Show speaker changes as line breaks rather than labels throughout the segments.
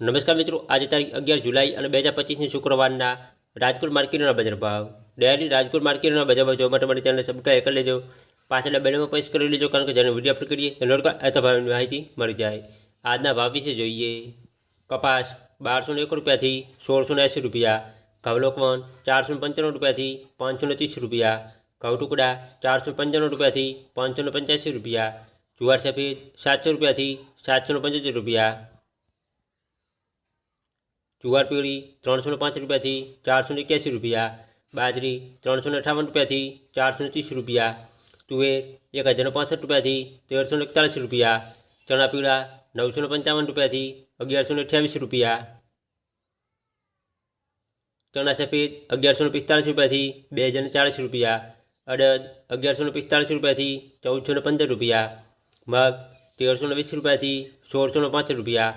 નમસ્કાર મિત્રો, આજે તારીખ અગિયાર જુલાઈ અને બે હજાર પચીસની શુક્રવારના રાજકોટ માર્કેટના બજાર ભાવ. ડેલી રાજકોટ માર્કેટના બજાર ભાવ જોવા માટે મારી ચેનલ સબસ્ક્રાઈબ કરી લેજો. પાછળના બેનમાં પ્રેસ કરી લેજો, કારણ કે જેને વીડિયો અપલોડ કરીએ તો ભાવની માહિતી મળી જાય. આજના ભાવ વિશે જોઈએ. કપાસ બારસો એક રૂપિયાથી સોળસો ને એંસી રૂપિયા, ઘઉલોકવન ચારસો પંચાણું રૂપિયાથી પાંચસો ને ત્રીસ રૂપિયા ઘઉં ટુકડા ચારસો પંચાણું રૂપિયાથી પાંચસો પંચ્યાસી રૂપિયા, જુવાર સફેદ સાતસો રૂપિયાથી સાતસો પંચોતેર રૂપિયા જુવાર પીળી ત્રણસો ને પાંચ રૂપિયાથી ચારસો ને એક્યાસી રૂપિયા બાજરી ત્રણસો ને અઠાવન રૂપિયાથી ચારસો ને ત્રીસ રૂપિયા તુવેર એક હજાર પાસઠ રૂપિયાથી તેરસો ને એકતાલીસ રૂપિયા ચણા પીળા નવસો ને પંચાવન રૂપિયાથી અગિયારસો ને અઠ્યાવીસ રૂપિયા ચણા સફેદ અગિયારસો ને પિસ્તાળીસ રૂપિયાથી બે હજાર ને ચાલીસ રૂપિયા અડદ અગિયારસો ને પિસ્તાળીસ રૂપિયાથી ચૌદસો ને પંદર રૂપિયા મગ તેરસો ને વીસ રૂપિયાથી સોળસો ને પાંચ રૂપિયા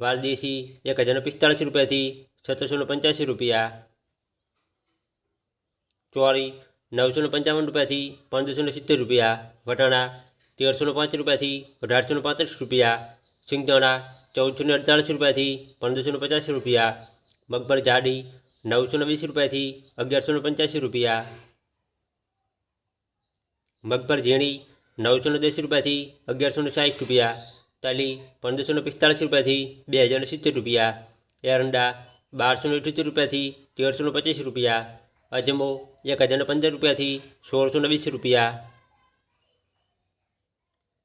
વાલદેશી એક હજારને પિસ્તાળીસ રૂપિયાથી સત્તરસોને પંચ્યાસી રૂપિયા. ચોળી નવસોને પંચાવન રૂપિયાથી પંદરસોને સિત્તેર રૂપિયા. વટાણા તેરસોને પાંચ રૂપિયાથી અઢારસોને પાંત્રીસ રૂપિયા. સિંગદાણા ચૌદસોને અડતાલીસ રૂપિયાથી પંદરસોને પચાસ રૂપિયા. મગફળી જાડી નવસોને વીસ રૂપિયાથી અગિયારસોને પંચ્યાસી રૂપિયા. મગફળી ઝીણી નવસોને દસ રૂપિયાથી અગિયારસોને સાઠ રૂપિયા. તલી પંદરસો ને પિસ્તાળીસ રૂપિયાથી બે હજાર ને સિત્તેર રૂપિયા એરંડા બારસો ને અઠ્યોતેર રૂપિયાથી તેરસો ને પચીસ રૂપિયા અજમો એક હજાર ને પંદર રૂપિયાથી સોળસો ને વીસ રૂપિયા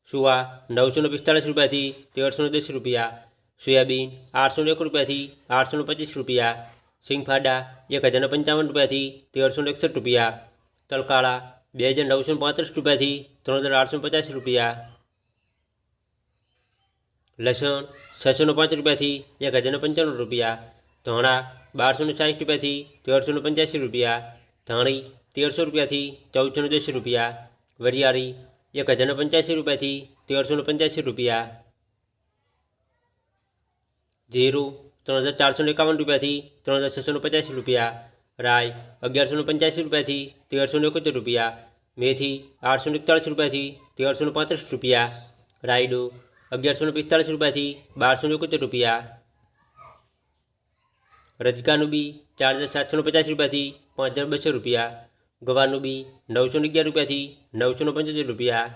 સુવા નવસો ને પિસ્તાળીસ રૂપિયાથી તેરસો ને દસ રૂપિયા સોયાબીન આઠસો ને એક રૂપિયાથી આઠસો ને પચીસ રૂપિયા સિંગફાડા એક હજાર ને પંચાવન રૂપિયાથી તેરસો ને એકસઠ રૂપિયા તલકાળા બે હજાર નવસો ને પાંત્રીસ રૂપિયાથી ત્રણ હજાર આઠસો ને પચાસ રૂપિયા લસણ છસો ને પાંચ રૂપિયાથી એક હજાર ને પંચાણું રૂપિયા ધાણા બારસો ને સાઠ રૂપિયાથી તેરસો ને પંચ્યાસી રૂપિયા ધાણી તેરસો રૂપિયાથી ચૌદસો ને દસ રૂપિયા વરિયાળી એક હજાર ને પંચ્યાસી રૂપિયાથી તેરસો ને પંચ્યાસી રૂપિયા જીરું ત્રણ હજાર ચારસો ને એકાવન રૂપિયાથી ત્રણ હજાર છસો ને પચાસી રૂપિયા રાય અગિયારસો ને પંચ્યાસી રૂપિયાથી તેરસો ને એકોતેર રૂપિયા મેથી આઠસો ને એકતાળીસ રૂપિયાથી તેરસો ને પાંત્રીસ રૂપિયા રાયડો અગિયારસો પિસ્તાળીસ રૂપિયાથી બારસો એકોતેર રૂપિયા. રજકાનું બી ચાર હજાર સાતસો પચાસ રૂપિયાથી પાંચ હજાર બસો રૂપિયા. ગવાનું બી નવસો અગિયાર રૂપિયાથી નવસો પંચોતેર રૂપિયા.